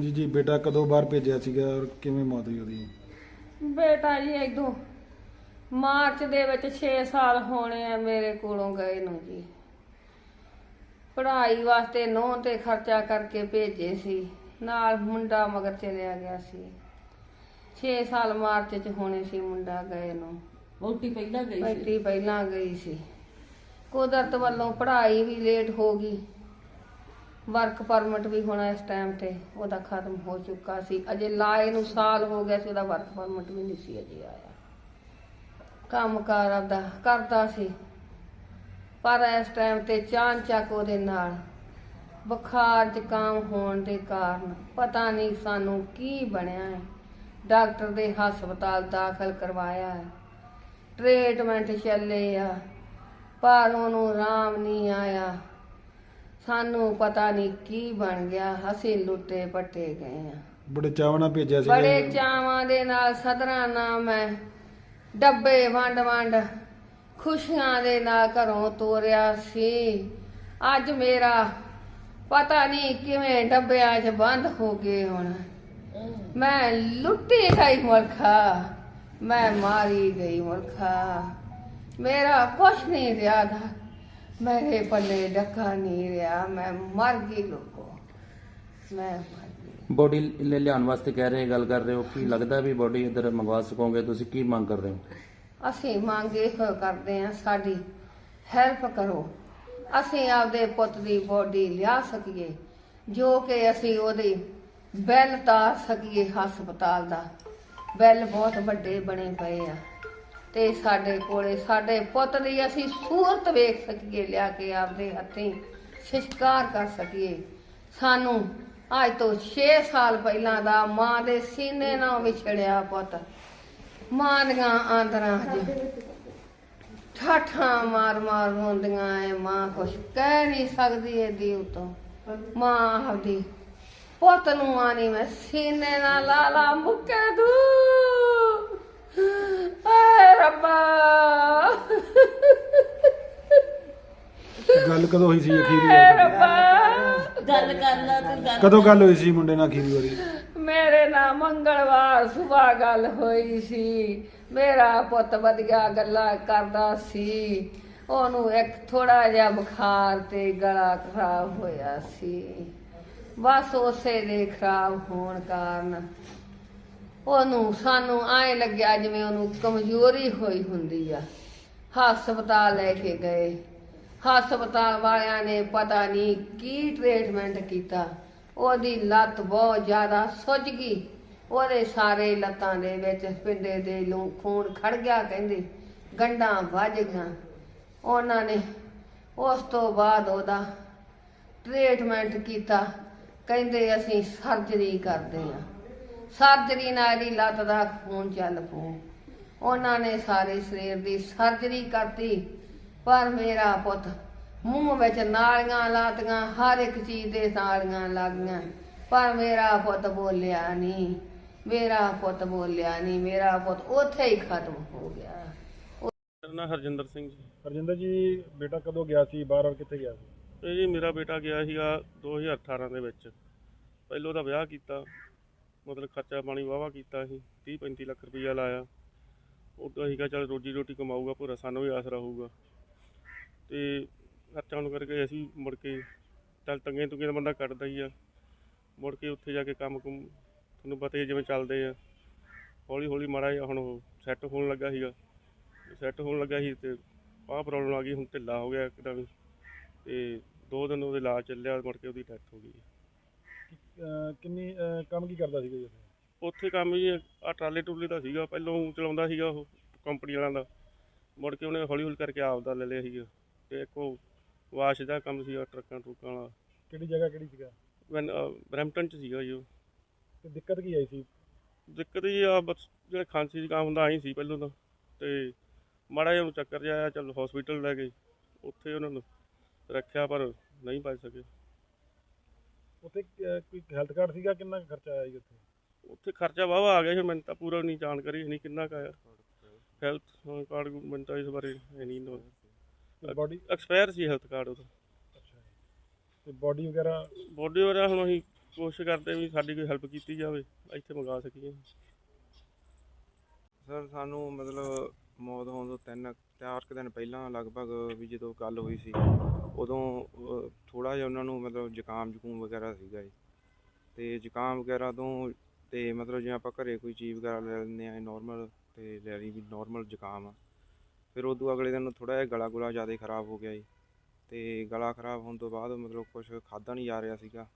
ਜੀ ਜੀ, ਬੇਟਾ ਕਦੋਂ ਬਾਹਰ ਭੇਜਿਆ ਸੀਗਾ ਔਰ ਕਿਵੇਂ ਮੌਤ ਹੋਈ ਉਹਦੀ? ਬੇਟਾ ਜੀ ਇਦੋਂ ਮਾਰਚ ਦੇ ਵਿੱਚ 6 ਸਾਲ ਹੋਣੇ ਆ ਮੇਰੇ ਕੋਲੋਂ ਗਏ ਨੂੰ ਜੀ। ਪੜ੍ਹਾਈ ਵਾਸਤੇ ਨੋਹ ਤੇ ਖਰਚਾ ਕਰਕੇ ਭੇਜੇ ਸੀ। ਨਾਲ ਮੁੰਡਾ ਮਗਰ ਚਲਿਆ ਗਿਆ ਸੀ। 6 ਸਾਲ ਮਾਰਚ ਚ ਹੋਣੇ ਸੀ ਮੁੰਡਾ ਗਏ ਨੂੰ। ਵੋਟੀ ਪਹਿਲਾਂ ਗਈ ਸੀ? ਬੈਠੀ ਪਹਿਲਾਂ ਗਈ ਸੀ। ਕੁਦਰਤ ਵੱਲੋਂ ਪੜ੍ਹਾਈ ਵੀ ਲੇਟ ਹੋ ਗਈ। ਵਰਕ ਪਰਮਿਟ ਵੀ ਹੋਣਾ ਇਸ ਟਾਈਮ ਤੇ ਉਹਦਾ ਖਤਮ ਹੋ ਚੁੱਕਾ ਸੀ। ਅਜੇ ਲਾਏ ਨੂੰ ਸਾਲ ਹੋ ਗਿਆ ਸੀ ਉਹਦਾ ਵਰਕ ਪਰਮਿਟ ਵੀ ਨਹੀਂ ਸੀ ਅਜੇ ਆਇਆ। ਕੰਮ ਕਾਰ ਆਪਦਾ ਕਰਦਾ ਸੀ। ਪਰ ਇਸ ਟਾਈਮ ਤੇ ਚਾਂ ਚੱਕ ਉਹਦੇ ਨਾਲ ਬੁਖਾਰ ਜ਼ੁਕਾਮ ਹੋਣ ਦੇ ਕਾਰਨ ਪਤਾ ਨਹੀਂ ਸਾਨੂੰ ਕੀ ਬਣਿਆ ਹੈ। ਡਾਕਟਰ ਦੇ ਹਸਪਤਾਲ ਦਾਖਲ ਕਰਵਾਇਆ ਹੈ। ਟ੍ਰੀਟਮੈਂਟ ਚੱਲੇ ਆ ਪਰ ਉਹਨੂੰ ਆਰਾਮ ਨਹੀਂ ਆਇਆ। ਸਾਨੂੰ ਪਤਾ ਨਹੀਂ ਕੀ ਬਣ ਗਿਆ ਅਸੀਂ ਲੁੱਟੇ ਪੱਟੇ ਗਏ ਆ। ਬੜੇ ਨਾਲ ਭੇਜਿਆ ਸੀਗਾ। ਬੜੇ ਚਾਵਾਂ ਦੇ ਨਾਲ ਸਦਰਾਂ ਨਾਲ ਮੈਂ ਡੱਬੇ ਵੰਡ ਵੰਡ ਖੁਸ਼ੀਆਂ ਦੇ ਨਾਲ ਘਰੋਂ ਤੋਰਿਆ ਸੀ। ਅੱਜ ਮੇਰਾ ਪਤਾ ਨਹੀਂ ਕਿਵੇਂ ਡੱਬਿਆਂ 'ਚ ਬੰਦ ਹੋ ਗਏ ਹੁਣ। ਮੈਂ ਲੁੱਟੀ ਗਈ ਮੁਲਖਾ ਮੈਂ ਮਾਰੀ ਗਈ ਮੁਲਖਾ ਮੇਰਾ ਕੁਛ ਨਹੀਂ ਰਿਹਾ ਦਾ ਮੇਰੇ ਪੱਲੇ ਡੱਕਾ ਨਹੀਂ ਰਿਹਾ ਮੈਂ ਮਰ ਗਈ ਲੋਕੋ ਮੈਂ ਮਰ ਗਈ। ਬੋਡੀ ਲੈ ਲਿਆਉਣ ਵਾਸਤੇ ਕਹਿ ਰਹੇ ਗੱਲ ਕਰ ਰਹੇ ਹੋ ਕੀ ਲੱਗਦਾ ਵੀ ਬੋਡੀ ਇੱਧਰ ਮੰਗਵਾ ਸਕੋਗੇ ਤੁਸੀਂ ਕੀ ਮੰਗ ਕਰ ਰਹੇ ਹੋ? ਅਸੀਂ ਮੰਗ ਇਹੋ ਕਰਦੇ ਹਾਂ ਸਾਡੀ ਹੈਲਪ ਕਰੋ। ਅਸੀਂ ਆਪਦੇ ਪੁੱਤ ਦੀ ਬੋਡੀ ਲਿਆ ਸਕੀਏ ਜੋ ਕਿ ਅਸੀਂ ਉਹਦੀ ਬਿੱਲ ਤਾਰ ਸਕੀਏ ਹਸਪਤਾਲ ਦਾ। ਬਿੱਲ ਬਹੁਤ ਵੱਡੇ ਬਣੇ ਪਏ ਆ। ਤੇ ਸਾਡੇ ਕੋਲੇ, ਸਾਡੇ ਪੁੱਤ ਦੀ ਅਸੀਂ ਸੂਰਤ ਵੇਖ ਸਕੀਏ, ਲਿਆ ਕੇ ਆਪਦੇ ਹੱਥੀਂ ਸ਼ਿਸ਼ਕਾਰ ਕਰ ਸਕੀਏ। ਸਾਨੂੰ ਅੱਜ ਤੋਂ 6 ਸਾਲ ਪਹਿਲਾਂ ਦਾ ਮਾਂ ਦੇ ਸੀਨੇ ਨਾਲ ਵਿਛੜਿਆ ਪੁੱਤ। ਮਾਂ ਦੀਆਂ ਆਂਦਰਾਂ 'ਚ ਠਾਠਾਂ ਮਾਰ ਮਾਰ ਰੋਂਦੀਆਂ ਐ। ਮਾਂ ਕੁਛ ਕਹਿ ਨਹੀਂ ਸਕਦੀ ਏ ਦੀ ਉਤੋਂ। ਮਾਂ ਆਪਦੀ ਪੁੱਤ ਨੂੰ ਆਣੀ ਮੈਂ ਸੀਨੇ ਨਾਲ ਲਾ ਲਾ ਮੁੱਕੇ ਦੂ ਐ ਰੱਬਾ। ਗੱਲ ਕਦੋਂ ਹੋਈ ਸੀ ਅਖੀਰੀ ਗੱਲ ਕਰ ਲਾ ਤੂੰ ਗੱਲ ਕਦੋਂ ਗੱਲ ਹੋਈ ਸੀ ਮੁੰਡੇ ਨਾਲ ਅਖੀਰੀ ਵਾਰੀ ਮੇਰੇ ਨਾਲ ਮੰਗਲਵਾਰ ਸਵੇਰ ਗੱਲ ਹੋਈ ਸੀ। ਮੇਰਾ ਪੁੱਤ ਵਧੀਆ ਗੱਲਾਂ ਕਰਦਾ ਸੀ। ਉਹਨੂੰ ਇੱਕ ਥੋੜਾ ਜਿਹਾ ਬੁਖਾਰ ਤੇ ਗਲਾ ਖਰਾਬ ਹੋਇਆ ਸੀ। ਬਸ ਉਸੇ ਦੇ ਖਰਾਬ ਹੋਣ ਕਾਰਨ ਉਹਨੂੰ ਸਾਨੂੰ ਐ ਲੱਗਿਆ ਜਿਵੇਂ ਉਹਨੂੰ ਕਮਜ਼ੋਰੀ ਹੋਈ ਹੁੰਦੀ ਆ। ਹਸਪਤਾਲ ਲੈ ਕੇ ਗਏ। ਹਸਪਤਾਲ ਵਾਲਿਆਂ ਨੇ ਪਤਾ ਨਹੀਂ ਕੀ ਟ੍ਰੀਟਮੈਂਟ ਕੀਤਾ। ਉਹਦੀ ਲੱਤ ਬਹੁਤ ਜ਼ਿਆਦਾ ਸੁੱਜ ਗਈ। ਉਹਦੇ ਸਾਰੇ ਲੱਤਾਂ ਦੇ ਵਿੱਚ ਪਿੰਡੇ ਦੇ ਲੂ ਖੂਨ ਖੜ ਗਿਆ ਕਹਿੰਦੇ। ਗੰਢਾਂ ਵੱਜ ਗਈਆਂ। ਉਹਨਾਂ ਨੇ ਉਸ ਤੋਂ ਬਾਅਦ ਉਹਦਾ ਟ੍ਰੀਟਮੈਂਟ ਕੀਤਾ। ਕਹਿੰਦੇ ਅਸੀਂ ਸਰਜਰੀ ਕਰਦੇ ਹਾਂ। ਸਰਜਰੀ ਨਾਲ ਇਹਦੀ ਲੱਤ ਦਾ ਖੂਨ ਚੱਲ ਪਊ। ਉਹਨਾਂ ਨੇ ਸਾਰੇ ਸਰੀਰ ਦੀ ਸਰਜਰੀ ਕਰਤੀ ਪਰ ਮੇਰਾ ਪੁੱਤ ਮੂੰਹ ਵਿੱਚ ਨਾਲੀਆਂ ਲਾਤੀਆਂ ਹਰ ਇੱਕ ਚੀਜ਼ ਦੇ ਨਾਲੀਆਂ ਲੱਗੀਆਂ ਪਰ ਮੇਰਾ ਪੁੱਤ ਬੋਲਿਆ ਨਹੀਂ ਮੇਰਾ ਪੁੱਤ ਬੋਲਿਆ ਨਹੀਂ ਮੇਰਾ ਪੁੱਤ ਉੱਥੇ ਹੀ ਖਤਮ ਹੋ ਗਿਆ। ਮੇਰਾ ਹਰਜਿੰਦਰ ਸਿੰਘ ਜੀ। ਹਰਜਿੰਦਰ ਜੀ ਬੇਟਾ ਕਦੋਂ ਗਿਆ ਸੀ? ਬਾਹਰ ਔਰ ਕਿੱਥੇ ਗਿਆ ਸੀ? ਇਹ ਜੀ ਮੇਰਾ ਬੇਟਾ ਗਿਆ ਸੀਗਾ 2018 ਦੇ ਵਿੱਚ। ਪਹਿਲੋਂ ਉਹਦਾ ਵਿਆਹ ਕੀਤਾ, ਮਤਲਬ ਖਰਚਾ ਪਾਣੀ ਵਾਵਾ ਕੀਤਾ ਸੀ 30 35 ਲੱਖ ਰੁਪਈਆ ਲਾਇਆ। ਉਦੋਂ ਸੀਗਾ, ਚੱਲ ਰੋਜੀ ਰੋਟੀ ਕਮਾਊਗਾ ਪੂਰਾ ਸਾਨੂੰ ਵੀ ਆਸਰਾ ਹੋਊਗਾ ਤੇ ਖਰਚਾ ਨੂੰ ਕਰਕੇ ਅਸੀਂ ਮੁੜ ਕੇ, ਚੱਲ ਤੰਗੇ ਤੁੰਗੇ ਦਾ ਬੰਦਾ ਕੱਢਦਾ ਹੀ ਆ। ਮੁੜ ਕੇ ਉੱਥੇ ਜਾ ਕੇ ਕੰਮ ਕੁਮ ਤੁਹਾਨੂੰ ਪਤਾ ਹੀ ਜਿਵੇਂ ਚੱਲਦੇ ਆ। ਹੌਲੀ ਹੌਲੀ ਮਾੜਾ ਜਿਹਾ ਹੁਣ ਉਹ ਸੈੱਟ ਹੋਣ ਲੱਗਾ ਸੀਗਾ। ਸੈੱਟ ਹੋਣ ਲੱਗਾ ਸੀ ਤੇ ਆਹ ਪ੍ਰੋਬਲਮ ਆ ਗਈ, ਹੁਣ ਢਿੱਲਾ ਹੋ ਗਿਆ ਇੱਕਦਮ ਹੀ। ਤੇ ਦੋ ਦਿਨ ਉਹਦੇ ਇਲਾਜ ਚੱਲਿਆ ਮੁੜ ਕੇ ਉਹਦੀ ਡੈਥ ਹੋ ਗਈ ਕਿੰਨੀ ਕੰਮ ਕੀ ਕਰਦਾ ਸੀਗਾ ਜੀ ਉੱਥੇ? ਕੰਮ ਜੀ ਆ ਟਰਾਲੇ ਟੂਲੇ ਦਾ ਸੀਗਾ ਪਹਿਲਾਂ ਚਲਾਉਂਦਾ ਸੀਗਾ ਉਹ ਕੰਪਨੀ ਵਾਲਿਆਂ ਦਾ। ਮੁੜ ਕੇ ਉਹਨੇ ਹੌਲੀ ਹੌਲੀ ਕਰਕੇ ਆਪਦਾ ਲੈ ਲਿਆ ਸੀਗਾ। ਤੇ ਇੱਕ ਉਹ ਵਾਸ਼ ਦਾ ਕੰਮ ਸੀਗਾ ਟਰੱਕਾਂ ਟਰੁੱਕਾਂ ਵਾਲਾ। ਕਿਹੜੀ ਜਗ੍ਹਾ ਕਿਹੜੀ ਸੀਗਾ? ਵੈਨ ਬਰੈਂਪਟਨ ਚ ਸੀਗਾ ਜੀ ਉਹ। ਤੇ ਦਿੱਕਤ ਕੀ ਆਈ ਸੀ? ਦਿੱਕਤ ਜੀ ਆ ਬਸ ਜਿਹੜੇ ਖਾਂਸੀ ਜ਼ੁਕਾਮ ਹੁੰਦਾ ਆਈ ਸੀ ਪਹਿਲਾਂ ਤਾਂ। ਤੇ ਮਾੜਾ ਜਿਹਾ ਉਹਨੂੰ ਚੱਕਰ ਜਿਹਾ ਆਇਆ ਚੱਲ ਹਸਪੀਟਲ ਲੈ ਗਏ। ਉੱਥੇ ਉਹਨਾਂ ਨੂੰ ਰੱਖਿਆ ਪਰ ਨਹੀਂ ਬਚ ਸਕੇ। ਉੱਥੇ ਕੋਈ ਹੈਲਥ ਕਾਰਡ ਸੀਗਾ? ਕਿੰਨਾ ਖਰਚਾ ਆਇਆ ਜੀ ਉੱਥੇ? ਉੱਥੇ ਖਰਚਾ ਵਾਵਾ ਆ ਗਿਆ ਸੀ ਮੈਨੂੰ ਤਾਂ ਪੂਰਾ ਨਹੀਂ ਜਾਣਕਾਰੀ ਨਹੀਂ ਕਿੰਨਾ ਕੁ ਆਇਆ। ਹੈਲਥ ਕਾਰਡ ਮੈਨੂੰ ਤਾਂ ਇਸ ਬਾਰੇ ਨਹੀਂ ਨੋ ਬਾਡੀ ਐਕਸਪਾਇਰ ਸੀ ਹੈਲਥ ਕਾਰਡ ਉਹਦਾ। ਤੇ ਬਾਡੀ ਵਗੈਰਾ? ਬੋਡੀ ਵਾਲਾ ਹੁਣ ਅਸੀਂ ਕੋਸ਼ਿਸ਼ ਕਰਦੇ ਵੀ ਸਾਡੀ ਕੋਈ ਹੈਲਪ ਕੀਤੀ ਜਾਵੇ ਇੱਥੇ ਮੰਗਾ ਸਕੀਏ। ਸਰ ਸਾਨੂੰ ਮਤਲਬ ਮੌਤ ਹੋਣ ਤੋਂ ਤਿੰਨ, ਚਾਰ ਕੁ ਦਿਨ ਪਹਿਲਾਂ ਲਗਭਗ ਵੀ ਜਦੋਂ ਗੱਲ ਹੋਈ ਸੀ, ਉਦੋਂ ਥੋੜਾ ਜਿਹਾ ਉਹਨਾਂ ਨੂੰ ਮਤਲਬ ਜ਼ੁਕਾਮ ਜ਼ੁਕੂਮ ਵਗੈਰਾ ਸੀਗਾ ਜੀ। ਤੇ ਜ਼ੁਕਾਮ ਵਗੈਰਾ ਤੋਂ ਤੇ ਮਤਲਬ ਜਿਵੇਂ ਆਪਾਂ ਘਰੇ ਕੋਈ ਚੀਜ਼ ਵਗੈਰਾ ਲੈ ਲੈਂਦੇ ਆ ਨਾਰਮਲ ਤੇ ਲੈ ਲਈ ਵੀ ਨਾਰਮਲ ਜ਼ੁਕਾਮ ਆ। ਫਿਰ ਉਦੋਂ ਅਗਲੇ ਦਿਨ ਥੋੜਾ ਜਿਹਾ ਗਲਾ ਗੁਲਾ ਜ਼ਿਆਦਾ ਖਰਾਬ ਹੋ ਗਿਆ ਜੀ। ਤੇ ਗਲਾ ਖਰਾਬ ਹੋਣ ਤੋਂ ਬਾਅਦ ਮਤਲਬ ਕੁਝ ਖਾਦਾ ਨਹੀਂ ਜਾ ਰਿਹਾ ਸੀਗਾ।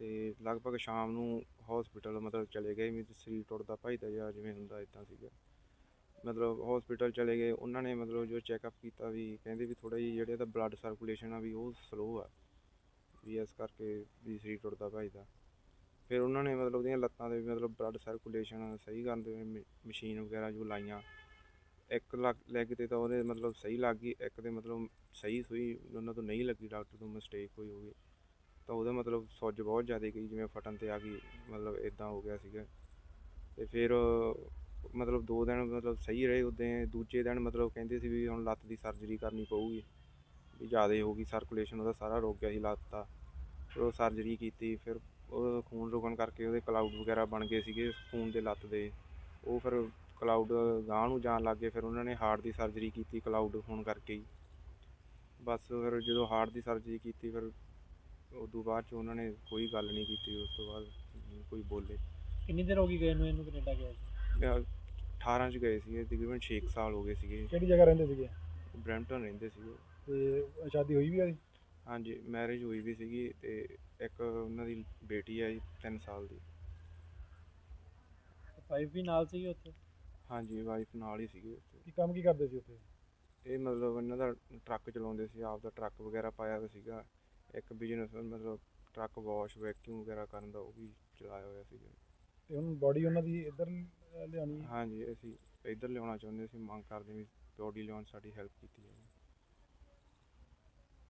ਤੇ ਲਗਭਗ ਸ਼ਾਮ ਨੂੰ ਹਸਪੀਟਲ ਮਤਲਬ ਚਲੇ ਗਏ ਵੀ ਸਰੀਰ ਟੁੱਟਦਾ ਭੱਜਦਾ ਜਾਂ ਜਿਵੇਂ ਹੁੰਦਾ ਇਦਾਂ ਸੀਗਾ। ਮਤਲਬ ਹਸਪੀਟਲ ਚਲੇ ਗਏ, ਉਹਨਾਂ ਨੇ ਮਤਲਬ ਜੋ ਚੈੱਕਅਪ ਕੀਤਾ ਵੀ, ਕਹਿੰਦੇ ਵੀ ਥੋੜਾ ਜਿਹਾ ਜਿਹੜੇ ਦਾ ਬਲੱਡ ਸਰਕੂਲੇਸ਼ਨ ਆ ਵੀ ਉਹ ਸਲੋ ਆ, ਵੀ ਇਸ ਕਰਕੇ ਵੀ ਸਰੀਰ ਟੁੱਟਦਾ ਭੱਜਦਾ ਫਿਰ ਉਹਨਾਂ ਨੇ ਮਤਲਬ ਉਹਦੀਆਂ ਲੱਤਾਂ ਦੇ ਵੀ ਮਤਲਬ ਬਲੱਡ ਸਰਕੂਲੇਸ਼ਨ ਸਹੀ ਕਰਨ ਦੇ ਮਸ਼ੀਨ ਵਗੈਰਾ ਜੋ ਲਾਈਆਂ। ਇੱਕ ਲੈਗ ਤੇ ਤਾਂ ਉਹਦੇ ਮਤਲਬ ਸਹੀ ਲੱਗ ਗਈ, ਇੱਕ ਦੇ ਮਤਲਬ ਸਹੀ ਸੂਈ, ਉਹਨਾਂ ਤੋਂ ਨਹੀਂ ਲੱਗੀ ਡਾਕਟਰ ਤੋਂ ਮਿਸਟੇਕ ਹੋਈ ਹੋਵੇ ਤਾਂ ਉਹਦਾ ਮਤਲਬ ਸੁੱਜ ਬਹੁਤ ਜ਼ਿਆਦਾ ਗਈ, ਜਿਵੇਂ ਫਟਣ ਤੇ ਆ ਗਈ, ਮਤਲਬ ਇਦਾਂ ਹੋ ਗਿਆ ਸੀਗਾ। ਤੇ ਫਿਰ ਮਤਲਬ ਦੋ ਦਿਨ ਮਤਲਬ ਸਹੀ ਰਹੇ ਉਦੋਂ ਦੂਜੇ ਦਿਨ ਮਤਲਬ ਕਹਿੰਦੇ ਸੀ ਵੀ ਹੁਣ ਲੱਤ ਦੀ ਸਰਜਰੀ ਕਰਨੀ ਪਊਗੀ। ਵੀ ਜ਼ਿਆਦਾ ਹੋ ਗਈ ਸਰਕੂਲੇਸ਼ਨ ਉਹਦਾ ਸਾਰਾ ਰੁਕ ਗਿਆ ਸੀ ਲੱਤ ਦਾ। ਫਿਰ ਉਹ ਸਰਜਰੀ ਕੀਤੀ ਫਿਰ ਉਹ ਖੂਨ ਰੁਕਣ ਕਰਕੇ ਉਹਦੇ ਕਲਾਊਡ ਵਗੈਰਾ ਬਣ ਗਏ ਸੀਗੇ ਖੂਨ ਦੇ ਲੱਤ ਦੇ। ਉਹ ਫਿਰ ਕਲਾਊਡ ਗਾਂਹ ਨੂੰ ਜਾਣ ਲੱਗ ਗਏ ਫਿਰ ਉਹਨਾਂ ਨੇ ਹਾਰਟ ਦੀ ਸਰਜਰੀ ਕੀਤੀ ਕਲਾਊਡ ਹੋਣ ਕਰਕੇ ਹੀ। ਬਸ ਫਿਰ ਜਦੋਂ ਹਾਰਟ ਦੀ ਸਰਜਰੀ ਕੀਤੀ ਫਿਰ ਉਦੋਂ ਬਾਅਦ ਚ ਉਹਨਾਂ ਨੇ ਕੋਈ ਗੱਲ ਨਹੀਂ ਕੀਤੀ ਉਸ ਤੋਂ ਬਾਅਦ ਕੋਈ ਬੋਲੇ। ਕਿੰਨੀ ਦੇਰ ਹੋ ਗਈ ਗਏ ਨੂੰ ਇਹਨੂੰ ਕੈਨੇਡਾ ਗਿਆ 18 ਚ ਗਏ ਸੀਗੇ ਤਕਰੀਬਨ 6 ਸਾਲ ਹੋ ਗਏ ਸੀਗੇ। ਕਿਹੜੀ ਜਗ੍ਹਾ ਰਹਿੰਦੇ ਸੀਗੇ? ਬਰੈਂਪਟਨ ਰਹਿੰਦੇ ਸੀਗੇ। ਤੇ ਸ਼ਾਦੀ ਹੋਈ ਵੀ ਆ ਜੀ? ਹਾਂਜੀ ਮੈਰਿਜ ਹੋਈ ਵੀ ਸੀਗੀ ਤੇ ਇੱਕ ਉਹਨਾਂ ਦੀ ਬੇਟੀ ਹੈ ਜੀ 3 ਸਾਲ ਦੀ। ਵਾਈਫ ਵੀ ਨਾਲ ਸੀ ਉੱਥੇ? ਹਾਂਜੀ ਵਾਈਫ ਨਾਲ ਹੀ ਸੀਗੇ ਉੱਥੇ। ਕੀ ਕੰਮ ਕੀ ਕਰਦੇ ਸੀ ਉੱਥੇ? ਇਹ ਮਤਲਬ ਇਹਨਾਂ ਦਾ ਟਰੱਕ ਚਲਾਉਂਦੇ ਸੀ ਆਪ ਦਾ ਟਰੱਕ ਵਗੈਰਾ ਪਾਇਆ ਹੋਇਆ ਸੀਗਾ। ਇੱਕ ਬਿਜ਼ਨਸ ਮਤਲਬ ਟਰੱਕ ਵਾਸ਼ ਵੈਕਿਊਮ ਵਗੈਰਾ ਕਰਨ ਦਾ ਉਹ ਵੀ ਚਲਾਇਆ ਹੋਇਆ ਸੀਗਾ। ਤੇ ਹੁਣ ਬੋਡੀ ਉਹਨਾਂ ਦੀ ਇੱਧਰ ਲਿਆਉਣੀ ਹਾਂਜੀ, ਅਸੀਂ ਇੱਧਰ ਲਿਆਉਣਾ ਚਾਹੁੰਦੇ ਸੀ ਮੰਗ ਕਰਦੇ ਵੀ ਬੋਡੀ ਲਿਆਉਣ 'ਚ ਸਾਡੀ ਹੈਲਪ ਕੀਤੀ ਜਾਵੇ।